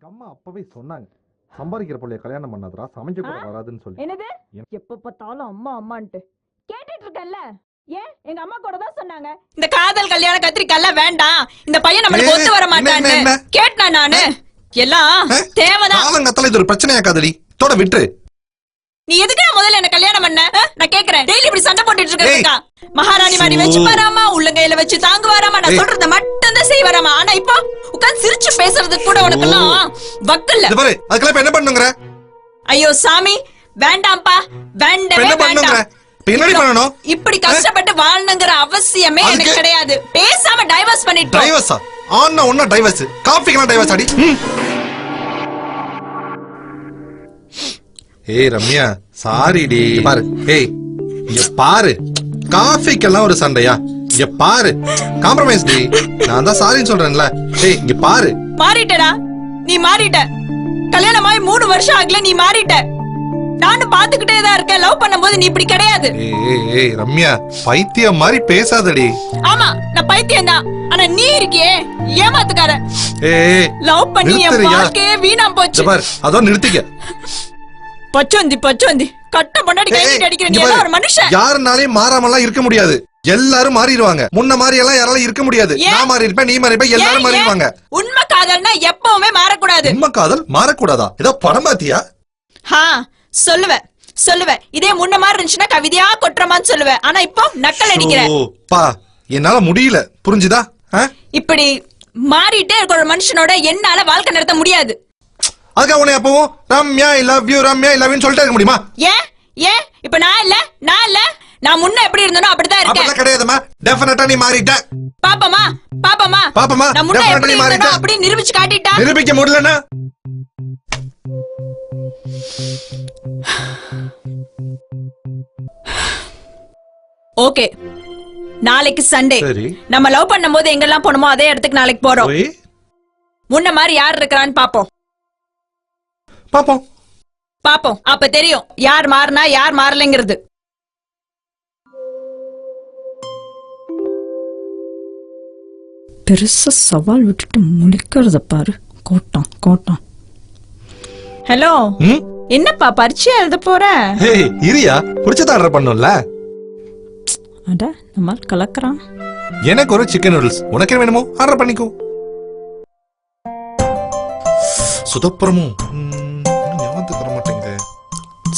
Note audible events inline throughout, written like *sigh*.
எங்க அம்மா அப்பவே சொன்னாங்க சம்பாதிக்கிற பிள்ளைய கல்யாணம் பண்ணாதடா சமைக்க கூட? வராதுன்னு சொல்லி. என்னது? என்- எப்ப பார்த்தாலும் அம்மா அம்மான்ட்டு. கேட்டுட்டு இருக்கேன்ல. ஏன்? எங்க அம்மா கூட தான் சொன்னாங்க. இந்த காதல் கல்யாண கத்திரிக்கால வேண்டாம். இந்த பையன் நம்மளுக்கு ஒத்து வர மாட்டான்னு? கேட்டா நானு? எல்லாம்? தேவைதான். காலங்கத்தால இது ஒரு பிரச்சனையாக்காதடி. தோட விட்டுரு. நீ எதுக்கு முதல்ல என்ன கல்யாணம் பண்ண? நான் கேக்குறேன். டெய்லி இப்படி சண்டை போட்டுட்டு. இருக்கா மகாராணி மாதிரி. வச்சு வராமா? உள்ளங்கையில வச்சு தாங்கு வராமா நான். சொல்றத மட்டும் தான் செய்ய வராமா ஆனா இப்போ உட்கார்ந்து சிரிச்சு பேசுறதுக்கு கூட உனக்கு எல்லாம் வக்கல்ல. பாரு அதுக்கெல்லாம் என்ன பண்ணுங்கிற? ஐயோ சாமி. வேண்டாம்ப்பா. வேண்டவே வேண்டாம். இப்படி கஷ்டப்பட்டு வாழணுங்கிற அவசியமே எனக்கு கிடையாது. பேசாம டைவர்ஸ் பண்ணிட்டோம். டைவர்ஸா ஆனா ஒன்னா டைவர்ஸ் காஃபிக்கெல்லாம் டைவர்ஸ் அடி ஏய் ரம்யா சாரி டி பாரு ஏய் இங்க பாரு. காஃபிக்கெல்லாம் ஒரு சண்டையா? இங்க பாரு. காம்ப்ரமைஸ் டி. நான் தான் சாரின்னு சொல்றேன்ல. ஏய் இங்க பாரு. மாறிட்டடா நீ மாறிட்ட. கல்யாணம் ஆகி மூணு வருஷம் ஆகல நீ மாறிட்ட. நானும் பாத்துக்கிட்டே தான் இருக்கேன். லவ் பண்ணும்போது நீ இப்படி கிடையாது. ஏய் ஏய், ரம்யா பைத்தியம் மாதிரி பேசாதடி. ஆமா நான் பைத்தியம் தான். ஆனா நீ இருக்கியே ஏமாத்துக்கார ஏய் லவ் பண்ணி என்? வாழ்க்கையே வீணா போச்சு. பாரு அதோ நிறுத்திக்க. பச்சோந்தி பச்சோந்தி. கட்ட பொண்டாடி ஏய், கைட்டு அடிக்கிற நீ எல்லாம். ஒரு மனுஷன். யாருனாலையும் மாறாமலாம் இருக்க முடியாது. எல்லாரும் மாறிடுவாங்க. முன்ன மாதிரி எல்லாம் யாராலும் இருக்க முடியாது? நான் மாறி இருப்பேன் நீ மாறி இருப்பேன் எல்லாரும் மாறிடுவாங்க? உண்மை காதல்னா எப்பவுமே மாறக்கூடாது. உண்மை காதல் மாறக்கூடாதா? ஏதோ படம் பாத்தியா? ஹா சொல்லுவேன் சொல்லுவேன். இதே முன்ன மாதிரி இருந்துச்சுன்னா கவிதையா கொட்டுறமான்னு சொல்லுவேன். ஆனா இப்போ நக்கல் அடிக்கிற ஓ, பா என்னால முடியல. புரிஞ்சுதா? இப்படி மாறிட்டே இருக்கிற மனுஷனோட என்னால வாழ்க்கை நடத்த முடியாது. அதுக்காக உன்னை அப்பவும் Ramya I love you Ramya I love you சொல்லிட்டே இருக்க முடியுமா? ஏன் ஏன் இப்ப நான் இல்ல நான் இல்ல. நான் முன்ன எப்படி இருந்தனோ அப்படிதான் இருக்கேன். அப்படிலாம் கிடையாதுமா டெஃபினட்டா நீ மாறிட்ட. பாப்பமா பாப்பமா பாப்பமா, நான் முன்ன எப்படி மாறிட்ட. அப்படி நிரூபிச்சு காட்டிட்டா. நிரூபிக்க முடியலன்னா? ஓகே. நாளைக்கு சண்டே. நம்ம லவ் பண்ணும்போது எங்கெல்லாம் போனோமோ அதே இடத்துக்கு நாளைக்கு போறோம். முன்ன மாதிரி யார் இருக்கிறான்னு பாப்போம். பாப்போம். பாப்போம். அப்ப தெரியும். யார் மாறினா யார் மாறலைங்கிறது. பெருசா சவால் விட்டுட்டு முழிக்கிறத பாரு. கோட்டம் கோட்டம். ஹலோ. ம்? என்னப்பா பரீட்சை எழுத போற? ஏய் இரியா பிடிச்சத ஆர்டர் பண்ணும்ல? அட நம்ம கலக்குறான். எனக்கு ஒரு சிக்கன் நூடுல்ஸ் உனக்கு என்ன வேணுமோ ஆர்டர் பண்ணிக்கோ. சுதப்புறமும். ம்,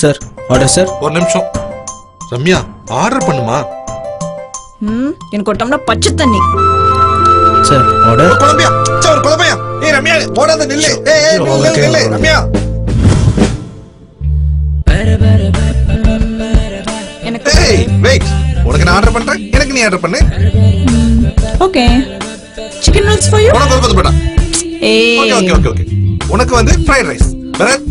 சார். ஆர்டர் சார் ஒரு நிமிஷம். ரம்யா ஆர்டர் பண்ணுமா? ம் எனக்கு ஒரு டம்ளர் பச்சை தண்ணி. Sir order குழம்பையா? சே, ஒரு குழம்பையா? ஏய் ரம்யா ஓடாத நில்லு. ஏய் ஏய் நில்லு, நில்லு, ரம்யா. எனக்கு ஏய் வெயிட் உனக்கு நான் ஆர்டர் பண்றேன் எனக்கு நீ ஆர்டர் பண்ணு. Okay. Chicken noodles for you உனக்கு போட்டா ஏய். ஓகே ஓகே ஓகே உனக்கு வந்து ஃப்ரைட் ரைஸ் பரத்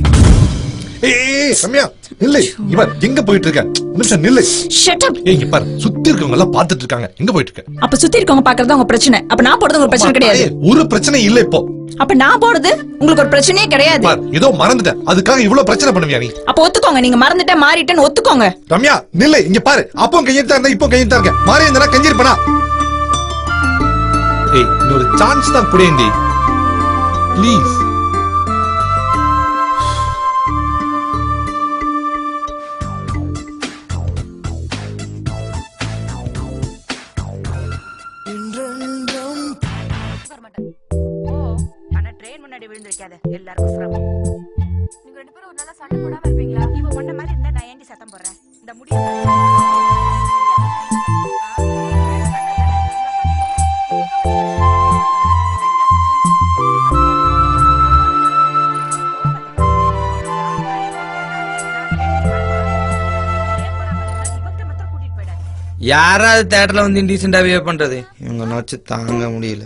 ஏய் ரம்யா. நில்லு. இவன் எங்க போயிட்டு இருக்க? நிமிஷம் நில்லு. ஷட் அப் ஏய் பாரு. சுத்தி இருக்கவங்க எல்லாம் பாத்துட்டு இருக்காங்க. எங்க போயிட்டு இருக்க? அப்ப சுத்தி இருக்கவங்க பாக்குறது உங்க பிரச்சனை. அப்ப நான் போறது ஒரு பிரச்சனை கிடையாது. ஒரு பிரச்சனை இல்ல இப்போ. அப்ப நான் போறது உங்களுக்கு ஒரு பிரச்சனையே கிடையாது. பார் ஏதோ மறந்துட்டேன். அதுக்காக இவ்வளவு பிரச்சனை பண்ணுவியா நீ? அப்ப ஒத்துக்கோங்க. நீங்க மறந்துட்ட மாறிட்டேன்னு ஒத்துக்கோங்க. ரம்யா நில்லு. இங்க பாரு. அப்போ கையெழுத்தா இருந்தா இப்போ கையெழுத்தா இருக்கேன் மாறி இருந்தா கஞ்சிருப்பனா ஏய் இன்னொரு சான்ஸ் தான் குடேண்டி ப்ளீஸ் விழுந்திருக்காத. எல்லாருக்கும் சிரமம். நீங்க ரெண்டு பேரும் ஒரு நாளா சண்டை போடாம இருப்பீங்களா? இவ ஒன்ன மாதிரி இருந்தா நான் ஏண்டி சத்தம் போடுறேன்? இந்த முடி கூட்டிட்டு போயிடாது யாராவது தேட்டர்ல வந்து இன்டீசெண்டா பிஹேவ் பண்றது? இவங்க நோச்சு தாங்க முடியல.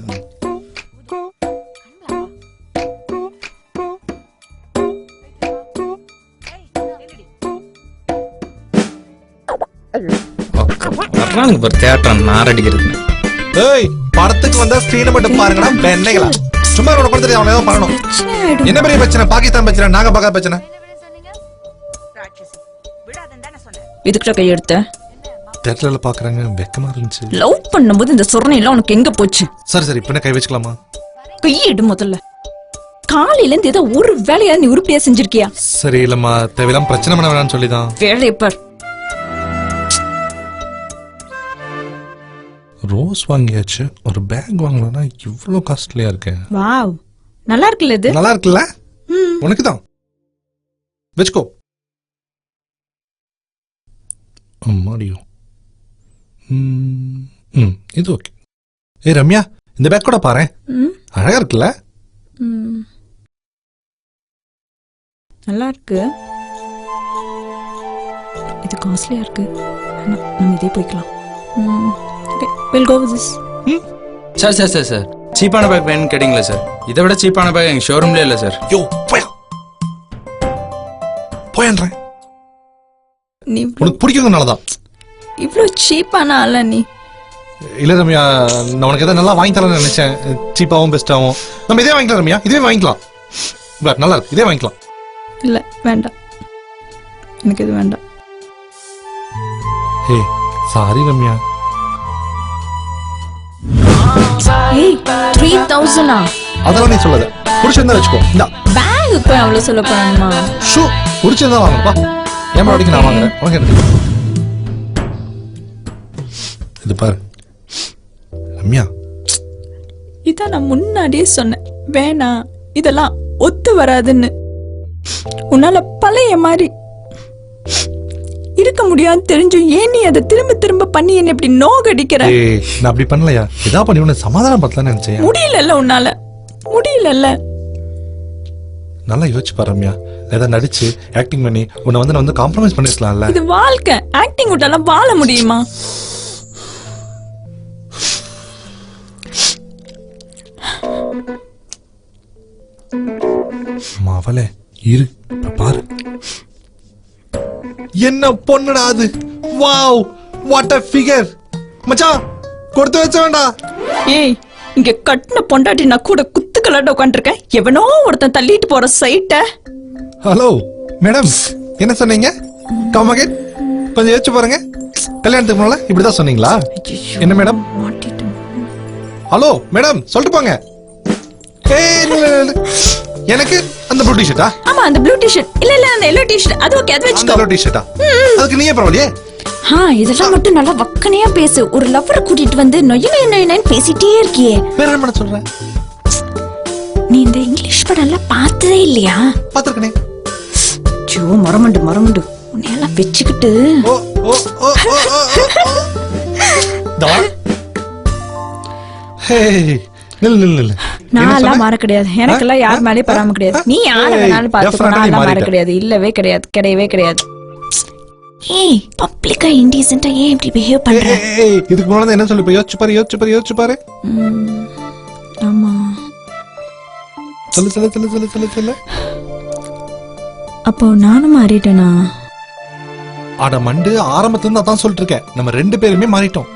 வர்றானுங்க பாரு தேட்டர் நார் அடிக்கிறது ஏய் படத்துக்கு வந்தா ஸ்கிரீனை மட்டும் பாருங்கடா பெண்ணைகளா. சும்மா உனக்கு கொடுத்துட்டு அவன் ஏதோ பண்ணணும் என்ன பெரிய பிரச்சனை? பாகிஸ்தான் பிரச்சனை நாங்க பார்க்காத பிரச்சனை. இதுக்கிட்ட கையெடுத்த தேட்டர்ல பாக்குறாங்க வெக்கமா இருந்துச்சு. லவ் பண்ணும்போது இந்த சொரணை எல்லாம் உனக்கு எங்க போச்சு? சரி சரி இப்ப என்ன கை வச்சுக்கலாமா? கையிடு முதல்ல. காலையில இருந்து ஏதோ ஒரு வேலையா நீ உருப்படியா செஞ்சிருக்கியா? சரி இல்லம்மா தேவையில்லாம பிரச்சனை பண்ண வேணாம்னு சொல்லிதான். வேலையை பார். ரோஸ் வாங்கியாச்சு. ஒரு பேக் வாங்கணும்னா இவ்வளோ காஸ்ட்லியா இருக்கேன் வாவ். நல்லா இருக்குல்ல இது? நல்லா இருக்குல்ல? உனக்கு தான் வச்சுக்கோ. மாடியோ ம் இது ஓகே. ஏ ரம்யா இந்த பேக் கூட பாரு ம், அழகா இருக்குல்ல? ம். நல்லா இருக்கு. இது காஸ்ட்லியா இருக்கு. நம்ம இதே போய்க்கலாம். Okay will go with this sir sir sir sir சீப்பான பேக் வேணும்னு கேட்டிங்களா சார் இதை விட சீப்பான பேக் எங்கள் ஷோரூம்லேயே இல்லை சார் யோ போயா. போயன்றேன் நீ உனக்கு பிடிக்கிறதுனால தான். இவ்வளோ சீப்பான ஆள நீ. இல்ல ரம்யா நான் உனக்கு எதாவது நல்லா வாங்கி தரேன்னு நினைச்சேன். சீப்பாவும் பெஸ்ட்டாவும் நம்ம இதே வாங்கிக்கலாம் ரம்யா. இதே வாங்கிக்கலாம். பட் நல்லா இருக்கு. இதே வாங்கிக்கலாம். இல்லை வேண்டாம். எனக்கு இது வேண்டாம். Hey sorry Ramya. ஏய் த்ரீ தௌசண்டா அதெல்லாம் நீ சொல்லாத. பிடிச்சிருந்தா வச்சுக்கோ. இந்தா. பேக் போய் அவ்வளோ சொல்ல போறாங்கம்மா ஷூ பிடிச்சிருந்தா வாங்கப்பா ஏன் வரைக்கும் நான் வாங்குறேன். உனக்கு எடுத்து இது பாரு. ரம்யா. இதான் நான் முன்னாடியே சொன்னேன். வேணாம் இதெல்லாம் ஒத்து வராதுன்னு. உன்னால பழைய மாதிரி. இருக்க முடியாதுன்னு தெரிஞ்சும் ஏன் நீ அதை திரும்ப திரும்ப பண்ணி என்ன இப்படி நோகடிக்கிற? ஏய் நான் அப்படி பண்ணலையா? இதா பண்ணி உன்னை சமாதானம் பத்தலாம்னு நினைச்சேன். முடியலல்ல உன்னால. முடியலல்ல. நல்லா யோசிச்சு பாரு ரம்யா. ஏதாவது நடிச்சு ஆக்டிங் பண்ணி உன்னை வந்து நான் வந்து காம்ப்ரமைஸ் பண்ணிருக்கலாம்ல. இது வாழ்க்கை. ஆக்டிங் விட்டாலாம் வாழ முடியுமா? மவளே இரு. என்ன பொண்ணுடா அது? வாவ் வாட் அ ஃபிகர் மச்சான் கொடுத்து வச்ச வேண்டாம். ஏய் இங்க கட்டின பொண்டாட்டி நான் கூட குத்து கலாட்ட உட்காந்துருக்கேன் எவனோ ஒருத்தன் தள்ளிட்டு போற சைட்ட ஹலோ மேடம் என்ன சொன்னீங்க? காமகேட் கொஞ்சம் யோசிச்சு பாருங்க. கல்யாணத்துக்கு முன்னால இப்படிதான் சொன்னீங்களா? என்ன மேடம் ஹலோ மேடம் சொல்லிட்டு போங்க. ஏய். எனக்கு அந்த ப்ளூ டிஷர்ட்டா ஆமா அந்த ப்ளூ டிஷர்ட் இல்ல இல்ல அந்த எல்லோ டிஷர்ட் அது ஓகே அது அந்த வச்சுக்கோ. ப்ளூ டிஷர்ட்டா அதுக்கு நீயே பரவாயில்லையே? ஆ இதெல்லாம் மட்டும் நல்லா வக்கனையா பேசு. ஒரு லவ்வரை கூட்டிட்டு வந்து நொய்ய நொய்ய நொய்யன்னு பேசிட்டே இருக்கியே. வேற என்ன பண்ண சொல்றேன் நீ இந்த இங்கிலீஷ் படம் எல்லாம் பார்த்ததே இல்லையா? பாத்துருக்கனே ஜோ மரமண்டு மரமண்டு. உன்னையெல்லாம் வச்சுக்கிட்டு. ஓ ஓ ஓ ஓ ஓ ஓ. *laughs* தா ஹே நில் நில் நில் நான் எல்லாம் மாற கிடையாது. எனக்கெல்லாம் யார் மேலயும் பராம கிடையாது. நீ யார வேணாலும் பாத்துக்கோ நான் எல்லாம் மாற கிடையாது. இல்லவே கிடையாது. கிடையவே கிடையாது. ஏய் பப்ளிக்கா இன்டீசென்ட்டா ஏன் இப்படி பிஹேவ் பண்ற? இதுக்கு முன்னாடி என்ன சொல்லி? யோசிச்சு பாரு யோசிச்சு பாரு யோசிச்சு பாரு. ஆமா. சொல்லு சொல்லு சொல்லு சொல்லு சொல்லு சொல்லு. அப்போ நானும் மாறிட்டேனா? அட மண்டு ஆரம்பத்துல இருந்து அதான் சொல்லிட்டு இருக்கேன் நம்ம ரெண்டு பேருமே மாறிட்டோம்.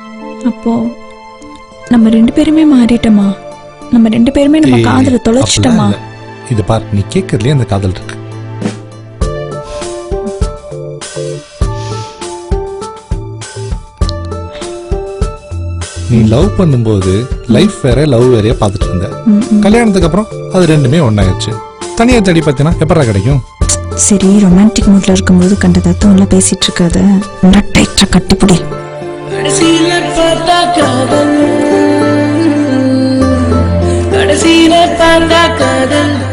அப்போ நம்ம ரெண்டு பேருமே மாறிட்டோமா? நம்ம ரெண்டு பேருமே நம்ம காதல தொலைச்சிட்டோமா. இது பார் நீ கேட்கறதுலயே அந்த காதல் இருக்கு. நீ லவ் பண்ணும்போது லைஃப் வேற லவ் வேறையா பார்த்துட்டு இருந்த. கல்யாணத்துக்கு அப்புறம் அது ரெண்டுமே ஒன்னாயிருச்சு தனியா தேடி பார்த்தீங்கன்னா எப்படா கிடைக்கும்? சரி ரொமான்டிக் மூட்ல இருக்கும்போது கண்ட தத்துவம்லாம் பேசிட்டு இருக்காத டைட்டா கட்டிப்பிடி. கடைசியில பார்த்தா